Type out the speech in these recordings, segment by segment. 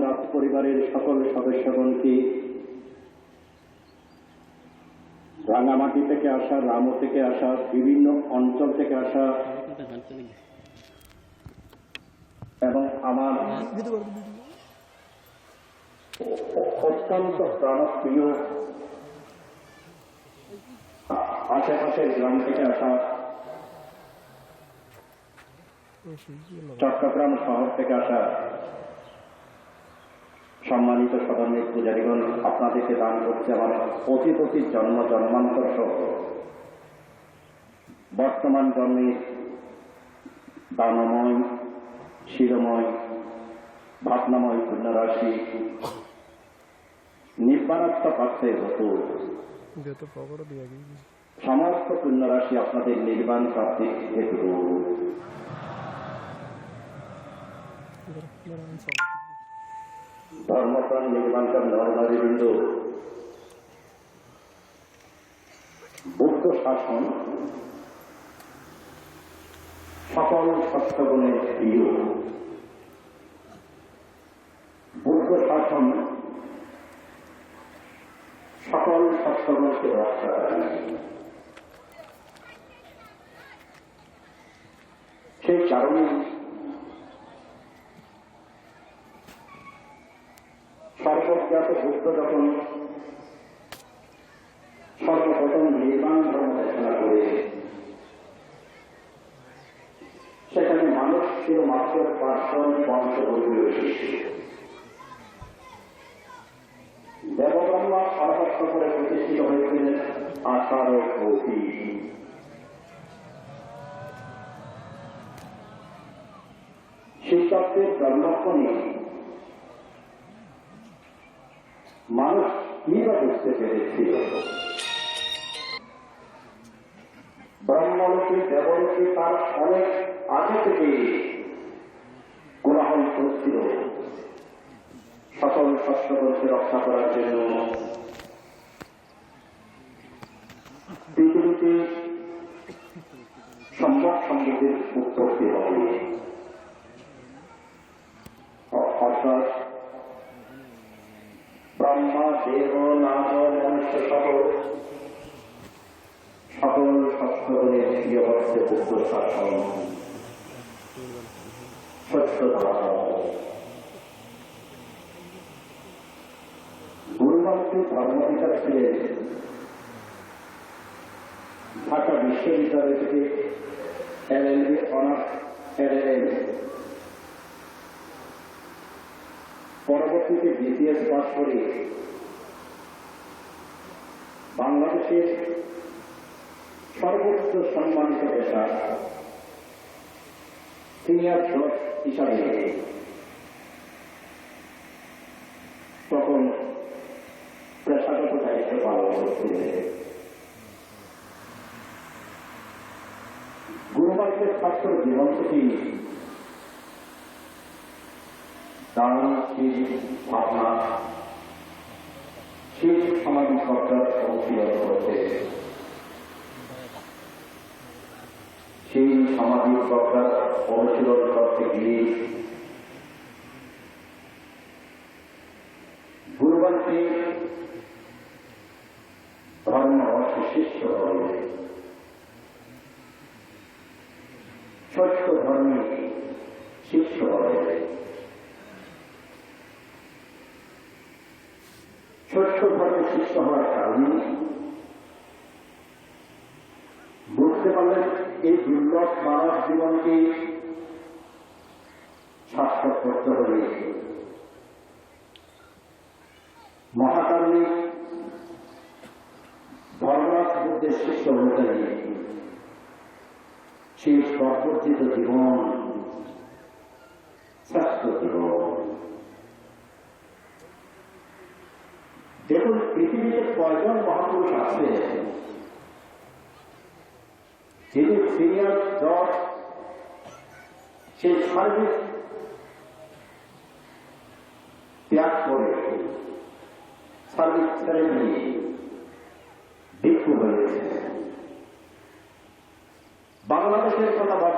রাজ পরিবারের সকল সদস্যগণকে রাঙামাটি থেকে আসা, রামু থেকে আসা, বিভিন্ন অঞ্চল থেকে আসা এবং আমার অত্যন্ত প্রাণপ্রিয় আশেপাশের গ্রাম থেকে আসা চট্টগ্রাম শহর থেকে আসা সম্মানিত সদনের পূজারীগণ আপনাদেরকে দান করছে আমার অতি অতি জন্ম জন্মান্তর সহ বর্তমান জন্মের দানময় শিরময় ভাবনাময় পুণ্যরাশি নির্বাণাত্মক অর্থে হতো সমস্ত পুণ্যরাশি আপনাদের নির্বাণ প্রাপ্তি হেতু। ধর্মপ্রাণ নির্বাণকার নরনারীবৃন্দ বুদ্ধ শাসন সকল সত্যগুণের প্রিয়। বুদ্ধ শাসন সকল সত্যগুণকে রক্ষা করে সেই কারণে বুদ্ধ যখন সর্বপ্রথম নির্মাণ ধর্ম রচনা করে, সেখানে মানুষ ছিল মাত্র বংশবর্গীয় শিষ্য দেবব্রহ্মা সর্বত্র করে প্রতিষ্ঠিত হয়েছিলেন আষাঢ় শিক্ষকদের জন্মক্ষণে কিবা বুঝতে পেরেছিল ব্রাহ্মণকে দেবলোকে তার অনেক আগে থেকে কোলাহল করছিল। সকল শস্যবর্ষে রক্ষা করার জন্য। পৃথিবীতে ঢাকা বিশ্ববিদ্যালয় থেকে অনার্স এলএলএম পরবর্তীতে বিসিএস পাশ করে বাংলাদেশের সর্বোচ্চ সম্মানিত পেশা সিনিয়র জজ হিসাবে তখন পেশাগত দায়িত্ব পালন করছিলেন গুরুবাইকের ছাত্র জীবন থেকে দানশীল ভাবনা সেই সামাজিক সরকার অনুশীলন করছে সেই সামাজিক সরকার অনুশীলন করতে গিয়ে গুরুবাইকে ধর্ম শিষ্য হবে সত্য ধর্মে শিষ্য হবে ষষ্ঠ ধর্মের শিষ্য হওয়ার কারণে বুঝতে পারলেন এই দুর্লভ মানব জীবনকে সার্থক করতে হবে মহাকারণিক ধর্মরাজ বুদ্ধের শিষ্য অনুযায়ী সর্বর্জিত জীবন। শ্রেষ্ঠ জীবন দেখুন, পৃথিবীতে কয়জন মহাপুরুষ আছে? যিনি সিনিয়র জজ সেই সার্ভিস ত্যাগ করে সার্ভিস ছেড়ে দিয়ে ভিক্ষু হয়েছে। বাংলাদেশের কথা বাদ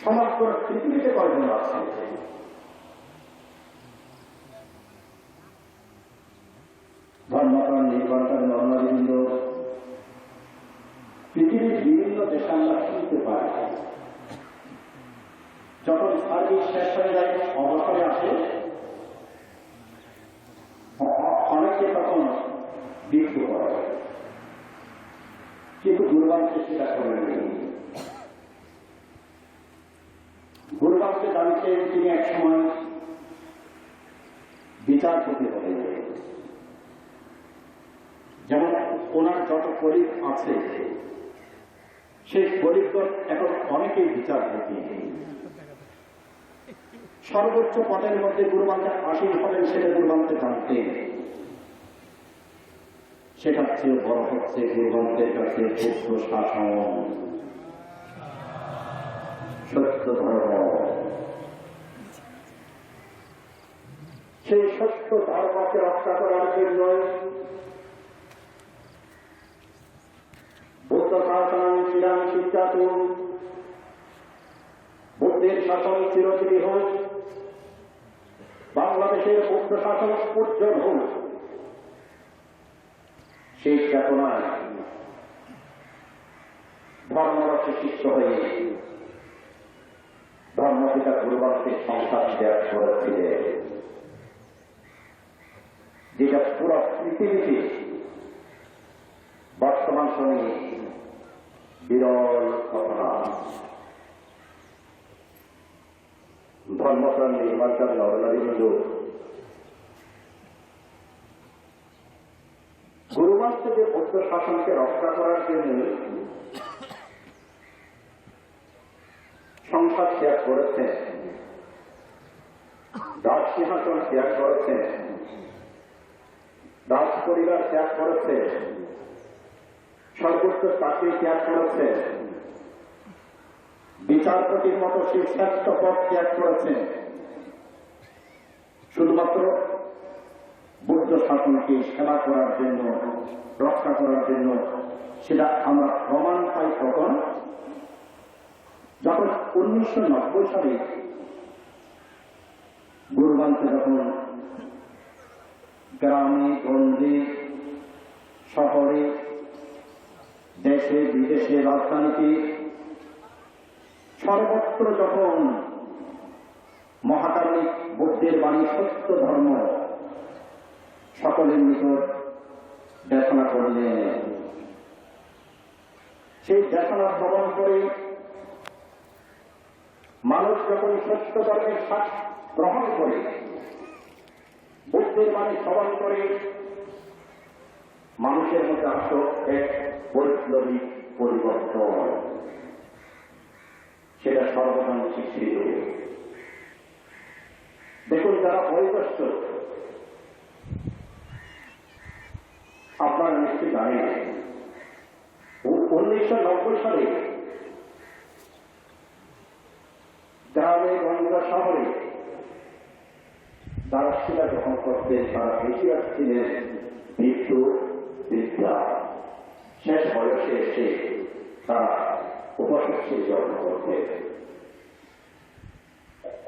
সমাজ সমগ্র পৃথিবীতে কয়জন আছে? ধর্মপ্রাণ পৃথিবীর বিভিন্ন আমরা শুনতে পাই যখন সার্ভিস শেষ হয়ে যায়, অবসরে আসে কলিগ আছে। সেই কলিগগণ এখন অনেকেই বিচারপতি। সর্বোচ্চ পদের মধ্যে গুরুবান্তে আসীন হবেন সেটা গুরুবান্তে জানতেন সেটার চেয়ে বড় হচ্ছে গুরুবান্তের কাছে পুত্র শাসন। সত্য ধর্ম। সেই সত্য ধর্মকে রক্ষা করার জন্য শাসন চিরাং শিক্ষাতু বুদ্ধের শাসন চিরচিরি হোক বাংলাদেশের বুদ্ধ শাসন উজ্জ্বল হোক সেই চেতনায় ধর্মরক্ষে শিষ্য হয়ে ধর্মপিতা গুরুবাসীর সংসার ত্যাগ করেছিলেন যেটা পুরো পৃথিবীতে বর্তমান সময়ে বিরল ঘটনা ধর্মপ্রাণ নির্বাচন নরনারীবৃন্দ গুরুবাস থেকে বৌদ্ধ শাসনকে রক্ষা করার জন্য সংসার ত্যাগ করেছেন। রাজ সিংহাসন ত্যাগ করেছেন রাজ পরিবার ত্যাগ করেছে সর্বোচ্চ চাকরি ত্যাগ করেছে বিচারপতির মতো সেই পদ ত্যাগ করেছেন। শুধুমাত্র বুদ্ধ শাসনকে সেবা করার জন্য, রক্ষা করার জন্য সেটা আমরা প্রমাণ পাই তখন যখন উনিশশো নব্বই সালে গুরুবান্তে যখন গ্রামে, গঞ্জে, শহরে দেশে, বিদেশে রাজধানীতে সর্বত্র যখন মহাকারণিক বুদ্ধের বাণী সত্য ধর্ম, সকলের নিকট দেশনা করলেন। সেই দেশনা শ্রবণ করে মানুষ যখন সত্য ধর্মের শ্বাস গ্রহণ করে, বুদ্ধের বাণী শ্রবণ করে, মানুষের মধ্যে আসো এক বৈপ্লবিক পরিবর্তন। সেটা সর্বদান স্বীকৃত। দেখুন, যারা বয়োজ্যেষ্ঠ আপনারা নিশ্চয়ই জানেন, উনিশশো নব্বই সালে গ্রামে গঞ্জ শহরে যারা শিলা গ্রহণ করতেন তারা বেশি ছিলেন তারা উপশিক্ষে জন্ম করতেন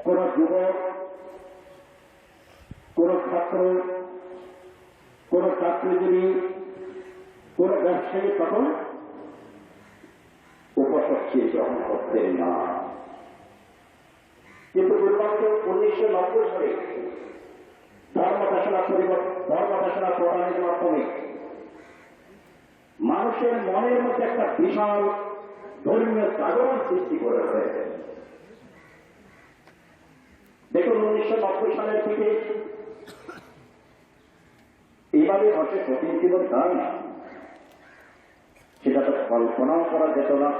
কোন যুবক কোন ছাত্র কোন চাকরিজীবী কোন ব্যবসায়ী তখন উপশিক্ষে গ্রহণ করতেন না কিন্তু দুর্ভাগ্য উনিশশো নব্বই সালে ধর্মদেশনা পরিবর্তন ধর্মদেশনা প্রদানের মাধ্যমে মানুষের মনের মধ্যে একটা বিশাল ধর্মীয় জাগরণ সৃষ্টি করেছে দেখুন, উনিশশো নব্বই সালের থেকে এইভাবে হচ্ছে কঠিন জীবন দান সেটা তো কল্পনাও করা যেত না।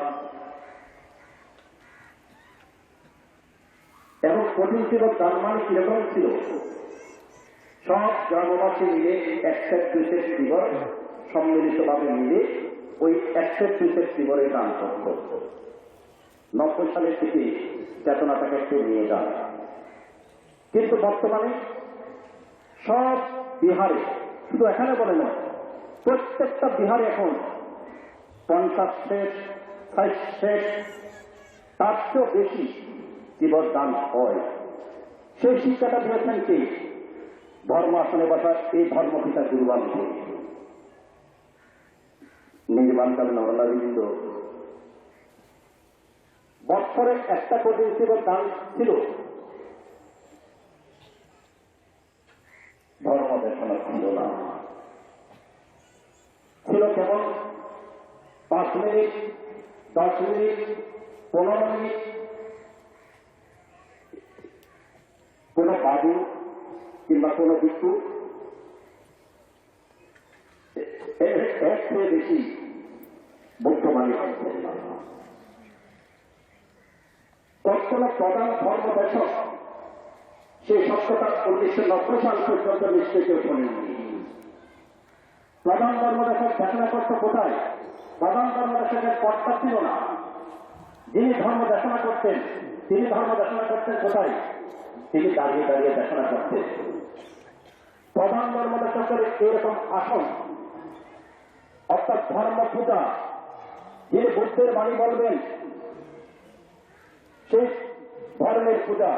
এবং কঠিন ছিল, তার মানে কীরকম ছিল? সব গ্রামবাসী মিলে একশো দুইশের জীবন সম্মিলিতভাবে মিলে ওই একশো দুইশের জীবনে দান করত নব্বই সালের থেকে চেতনাটাকে একটু নিয়ে যান কিন্তু বর্তমানে সব বিহারে, শুধু এখানে বলে না প্রত্যেকটা বিহারে এখন পঞ্চাশ শেষ, ষাট শেষ, তার চেয়েও বেশি জীবন দান হয়। সেই শিক্ষাটা দিয়েছেন কি? ধর্ম আসনে বসার এই ধর্মপিতা গুরুবান নির্মাণকালীন নরনারীবৃন্দ বৎসরে একটা প্রতিনিধির দান ছিল ধর্ম দেশনা ছিল না ছিল কেবল পাঁচ মিনিট দশ মিনিট পনেরো মিনিট কোন বাবু কিংবা কোন ভিক্ষু এর এর চেয়ে বেশি হচ্ছেন তৎকাল প্রধান ধর্ম দেশক সেই সত্যতা উনিশশো নব্বই সাল পর্যন্ত নিশ্চয় কেউ শোনেননি প্রধান ধর্মদেশক দেশনা করতে কোথায়? প্রধান ধর্মদেশকের কর্তা ছিল না। যিনি ধর্ম দেশনা করতেন, তিনি ধর্ম দেশনা করতেন কোথায়? তিনি দাঁড়িয়ে দাঁড়িয়ে দেশনা করতেন। প্রধান ধর্মদেশকের এরকম আসন অর্থাৎ ধর্ম পূজা যিনি বুদ্ধের বাণী বলবেন সেই ধর্মের পূজা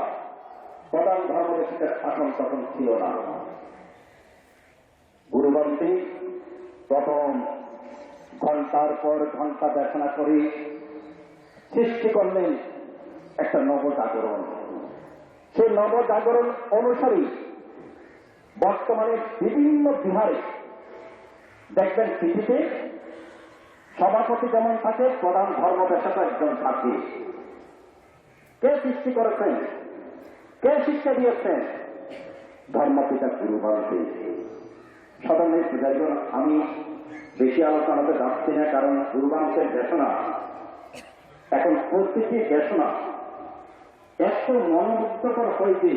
প্রধান ধর্মদেশকের আসন তখন ছিল না। গুরুবন্তী, প্রথম ঘণ্টার পর ঘণ্টা দেখানা করে, সৃষ্টি করলেন একটা নবজাগরণ সেই নবজাগরণ অনুসারে বর্তমানে বিভিন্ন বিহারে দেখবেন পৃথিবীতে সভাপতি যেমন থাকে, প্রধান ধর্ম ধর্মদেশক একজন থাকে কে সৃষ্টি করেছেন? কে শিক্ষা দিয়েছেন? ধর্মপিতা গুরু বলতে সাধারণ আমি বেশি আলোচনাতে যাচ্ছি না, কারণ গুরুবাংশের দেশনা এখন প্রতিটি দেশনা এত মনোমুগ্ধকর হয়েছে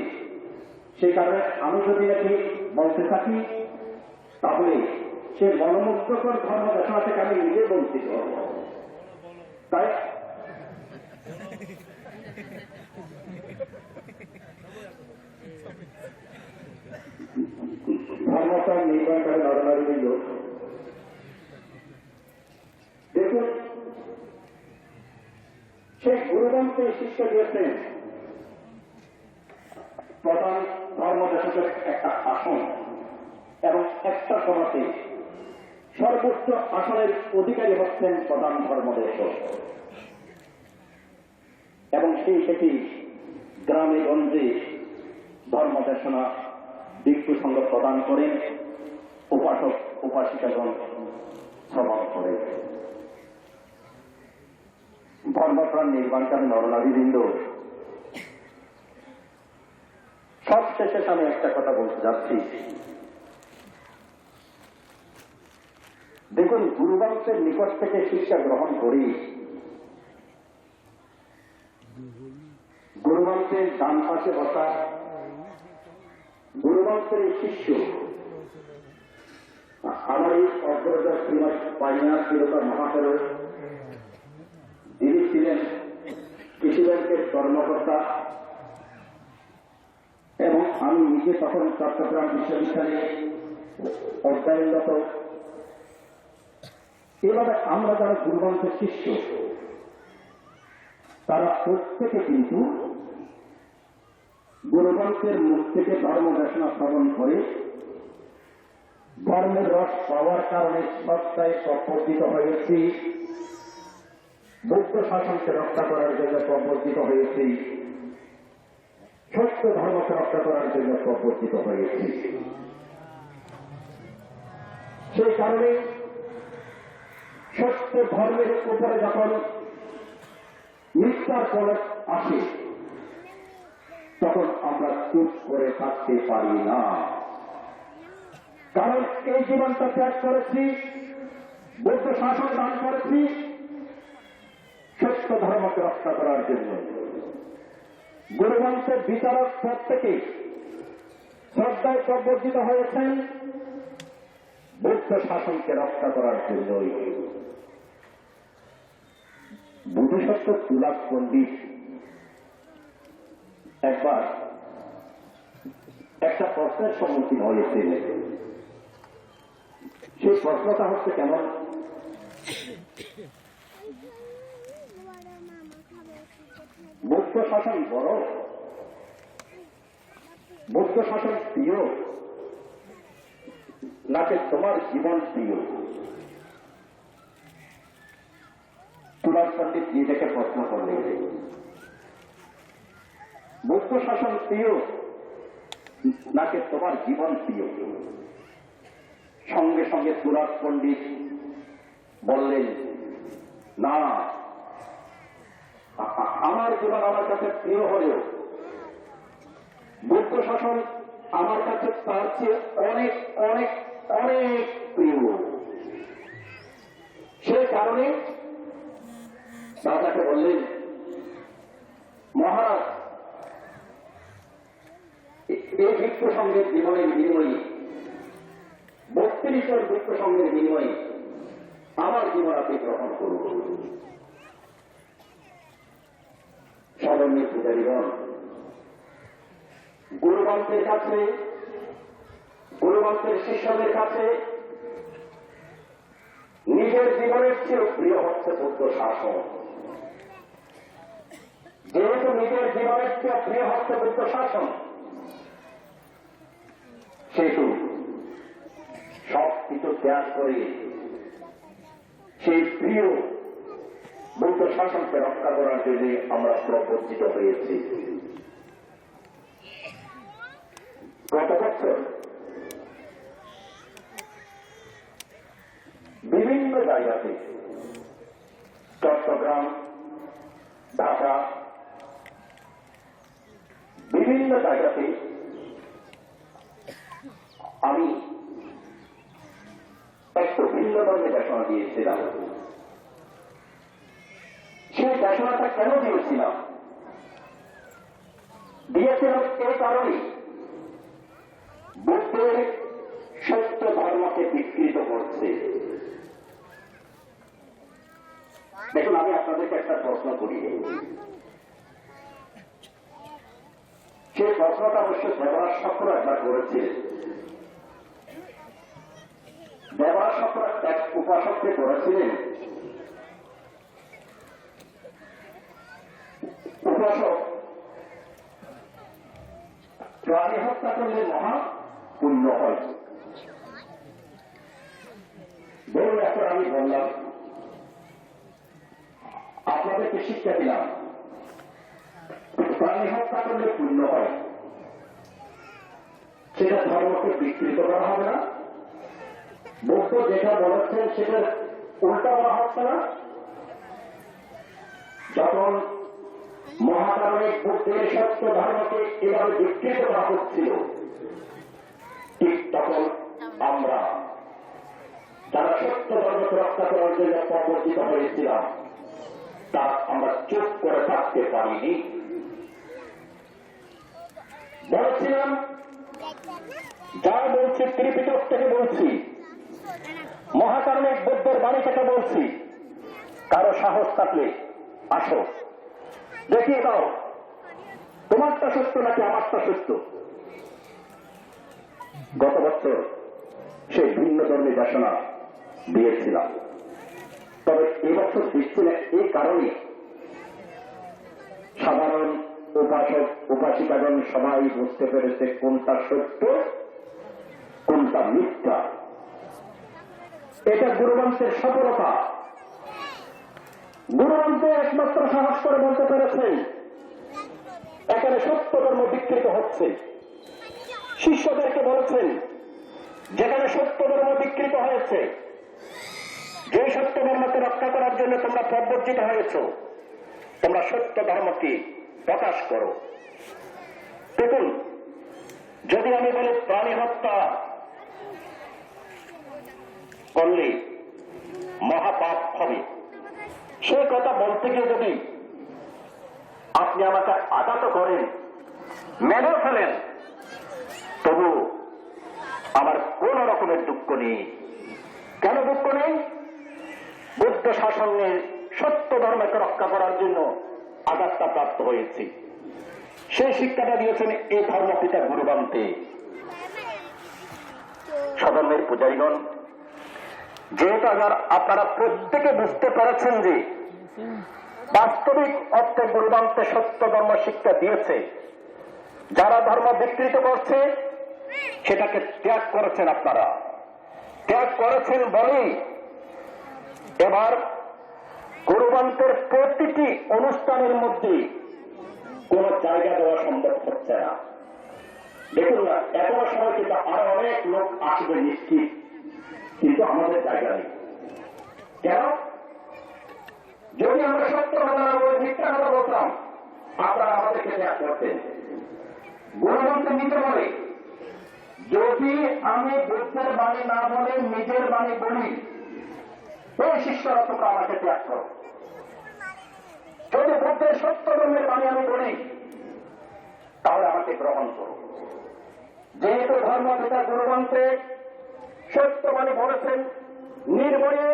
সেই কারণে আমি যদি নাকি বলতে থাকি, তাহলে সে মনোমুগ্ধকর ধর্ম দেশনা থেকে আমি নিজে হব তাই ধর্মতার নির্মাণ করে নরনারী বৃন্দ দেখুন সে গুরুবংশে শিক্ষা দিয়েছেন প্রধান ধর্মদেশকের একটা আসন এবং একটা সমাজে সর্বোচ্চ আসনের অধিকারী হচ্ছেন প্রধান ধর্মদেশক এবং সেই সেটি গ্রামে গঞ্জে ধর্মদেশনা ভিক্ষু সঙ্গ প্রদান করেন উপাসক, উপাসিকাগণ শ্রবণ করে। ধর্মপ্রাণ নির্মাণকারী সব শেষে আমি একটা কথা বলতে যাচ্ছি। দেখুন গুরুবংশের নিকট থেকে শিক্ষা গ্রহণ করি। গুরুবংশের ডান পাশে বসা গুরুবংশের শিষ্য, আমার এই অগ্রজা শ্রীমৎ পাইনা শিরোপা মহাপের যিনি ছিলেন কৃষি ব্যাংকের কর্মকর্তা, এবং আমি নিজে তখন চট্টগ্রাম বিশ্ববিদ্যালয়ে অধ্যয়নরত এভাবে আমরা যারা গুরুবংশের শিষ্য, তারা প্রত্যেকে কিন্তু গুরুবংশের মুখ থেকে ধর্ম দেশনা শ্রবণ করে। ধর্মের রস পাওয়ার কারণে সত্তায় প্রবর্তিত হয়েছি। বৌদ্ধ শাসনকে রক্ষা করার জন্য প্রবর্তিত হয়েছি। সত্য ধর্মকে রক্ষা করার জন্য প্রবর্তিত হয়েছি। সেই কারণে সত্য ধর্মের উপরে যখন মিথ্যার কলক আসে, তখন আমরা চুপ করে থাকতে পারি না। কারণ এই জীবনটা ত্যাগ করেছি, বৌদ্ধ শাসন দান করেছি, সত্য ধর্মকে রক্ষা করার জন্য। গুরুবংশের বিচারক পদ থেকে শ্রদ্ধায় প্রবর্তিত হয়েছেন, বৌদ্ধ শাসনকে রক্ষা করার জন্যই। বুধসত্য তুলাক পণ্ডিত একবার একটা প্রশ্নের সম্মুখীন হয়েছে সেই প্রশ্নটা হচ্ছে কেমন? বৌদ্ধ শাসন বড় বৌদ্ধ শাসন প্রিয়, নাকি তোমার জীবন প্রিয়? নিজেকে প্রশ্ন করলে বুদ্ধ শাসন প্রিয়, নাকি তোমার জীবন প্রিয়? সঙ্গে সঙ্গে সুরাজ পণ্ডিত বললেন, না, আমার জীবন আমার কাছে প্রিয় হলেও বুদ্ধ শাসন আমার কাছে তার চেয়ে অনেক অনেক অনেক প্রিয়। সে কারণে রাজাকে বললেন, মহারাজ এই ভিক্ষ সঙ্গের জীবনের বিনিময়ে বত্রিশের ভিক্ষ সঙ্গের বিনিময়ে আমার জীবন আপনি গ্রহণ করুন। স্মরণীয় পূজারীগণ গুরুমন্ত্রের কাছে গুরুমন্ত্রের শিষ্যদের কাছে নিজের জীবনের চেয়ে প্রিয় হচ্ছে বুদ্ধ শাসন যেহেতু নিজের জীবনের চেয়ে প্রিয় হচ্ছে বুদ্ধ শাসন সেহেতু সব কিছু ত্যাগ করে সেই প্রিয় বুদ্ধ শাসনকে রক্ষা করার জন্য আমরা প্রবর্তিত হয়েছি। গত বছর বিভিন্ন জায়গাতে চট্টগ্রাম ঢাকা বিভিন্ন জায়গাতে আমি একটু ভিন্ন ধরনের দেশনা দিয়েছিলাম। সেই দেশনাটা কেন দিয়েছিলাম? দিয়েছিলাম এই কারণে বুদ্ধের সত্য ধর্মকে বিকৃত করছে। দেখুন, আমি আপনাদেরকে একটা প্রশ্ন প্রশ্নটা অবশ্য দেবরাজ সকল একবার করেছিলেন দেবরাজ সকল এক উপাসককে করেছিলেন। উপাসক প্রাণী হত্যা করলে মহা পুণ্য হয়। ধরুন, এখন আমি বললাম, আপনাদেরকে শিক্ষা দিলাম, প্রাণী হত্যা করলে পুণ্য হয়। সেটা ধর্মকে বিকৃত করা হবে না। বৌদ্ধ যেটা বলেছেন, সেটা উল্টা বলা হচ্ছে না। যখন মহাকারণিক বুদ্ধের সত্য ধর্মকে এভাবে বিকৃত করা হচ্ছিল, ঠিক তখন আমরা যারা সত্য ধর্মকে রক্ষা করার জন্য প্রবর্তিত হয়েছিলাম, তা আমরা চুপ করে থাকতে পারিনি। বলছিলাম যা বলছি ত্রিপিটক থেকে বলছি। মহাকারণিক বুদ্ধের বাণী থেকে বলছি। কারও সাহস থাকলে আসো। দেখিয়ে দাও তোমারটা সত্য নাকি আমারটা সত্য? গত বছর সেই ভিন্ন ধর্মী ঘোষণা দিয়েছিলাম। তবে এবছর দিচ্ছি না এই কারণে সাধারণ উপাসক, উপাসিকাগণ সবাই বুঝতে পেরেছে কোনটা সত্য কোনটা মিথ্যা এটা গুরুবংশের সফলতা। গুরুবংশ একমাত্র সাহস করে বলতে পেরেছেন এখানে সত্য ধর্ম বিকৃত হচ্ছে। শিষ্যদেরকে বলেছেন, যেখানে সত্য ধর্ম বিকৃত হয়েছে, যে সত্য ধর্মকে রক্ষা করার জন্য তোমরা প্রবর্তিত হয়েছ, তোমরা সত্য ধর্মকে প্রকাশ করো। দেখুন, যদি আমি বলি প্রাণী হত্যা করলে মহাপাপ হবে। সে কথা বলতে গিয়ে যদি আপনি আমাকে আঘাত করেন মেনে ফেলেন, তবু আমার কোন রকমের দুঃখ নেই। কেন দুঃখ নেই? বুদ্ধ শাসনের সত্য ধর্মকে রক্ষা করার জন্য আঘাতটা প্রাপ্ত হয়েছি। সেই শিক্ষাটা দিয়েছেন এই ধর্মপিতা গুরুবান্তে সদর্মের পূজারীগণ যেহেতু আবার আপনারা প্রত্যেকে বুঝতে পেরেছেন যে বাস্তবিক অর্থে গুরুবান্তে সত্য ধর্ম শিক্ষা দিয়েছে, যারা ধর্ম বিকৃত করছে, সেটাকে ত্যাগ করেছেন আপনারা। ত্যাগ করেছেন বলেই এবার গুরুবান্তের প্রতিটি অনুষ্ঠানের মধ্যে কোন জায়গা দেওয়া সম্ভব হচ্ছে না। দেখুন না, এখনও সময় কিন্তু আরও অনেক লোক আসবে নিশ্চিত। কিন্তু আমাদের জায়গা নেই। কেন? যদি আমরা সত্য কথা বলে, মিথ্যা কথা বলতাম, আপনারা আমাদেরকে ত্যাগ করতেন গুণমন্ত্রী নিতে বলে। যদি আমি বুদ্ধের বাণী না বলে, নিজের বাণী বলি ওই শিষ্যরা তোমরা আমাকে ত্যাগ করো যদি বুদ্ধের সত্য ধর্মের বাণী আমি বলি, তাহলে আমাকে গ্রহণ করো। যেহেতু ধর্ম পিতা গুরুমন্ত্রে সত্য বাণী বলেছেন, নির্ভয়ে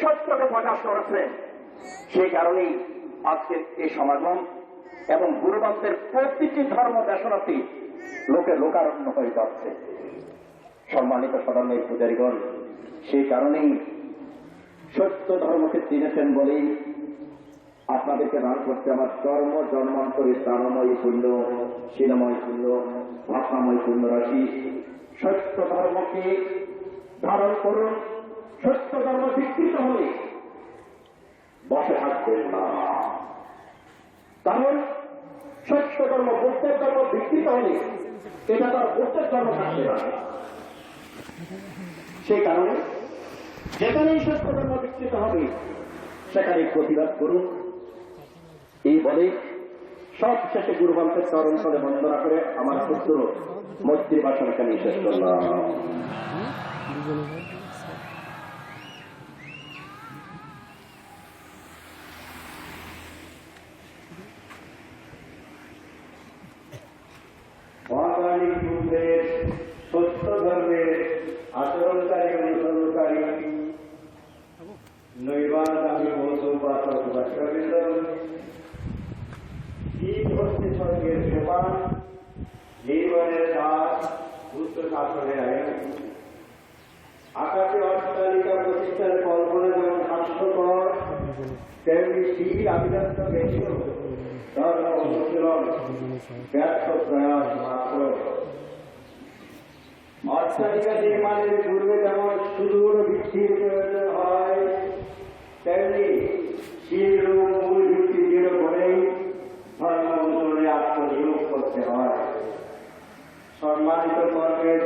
সত্যকে প্রকাশ করেছেন। সেই কারণেই আজকের এই সমাগম এবং গুরুমন্ত্রের প্রতিটি ধর্ম দেশনাতে লোকে লোকারণ্য হয়ে যাচ্ছে। সম্মানিত সদনের পূজারীগণ সেই কারণেই সত্য ধর্মকে চিনেছেন বলেই আপনাদেরকে দান করতে আমার কর্ম জন্মান্তরে প্রাণময় শূন্য শিলময় শূন্য, ভাষাময় শূন্য রাশি সত্য ধর্মকে ধারণ করুন, সত্য ধর্ম বিকৃত হলে বসে থাকবেন না। কারণ সত্য ধর্ম বুদ্ধের ধর্ম বিকৃত হলে এটা তার বুদ্ধের ধর্ম থাকবে না। সেই কারণে যেখানেই সত্য ধর্ম বিকৃত হবে সেখানে প্রতিবাদ করুন। এই বলে সব শেষে গুরুবন্তের চরণ করে বন্দনা করে আমার পুত্র মৈত্রী ভাষণ এখানে শেষ করলাম পূর্বে যেমন সুদূর ভিত্তির প্রয়োজন হয় তেমনি শিলরূপ মূল ভিত্তি দৃঢ় করেই ধর্ম অনুসরণে আত্মনিয়োগ করতে হয় সম্মানিত কর্মের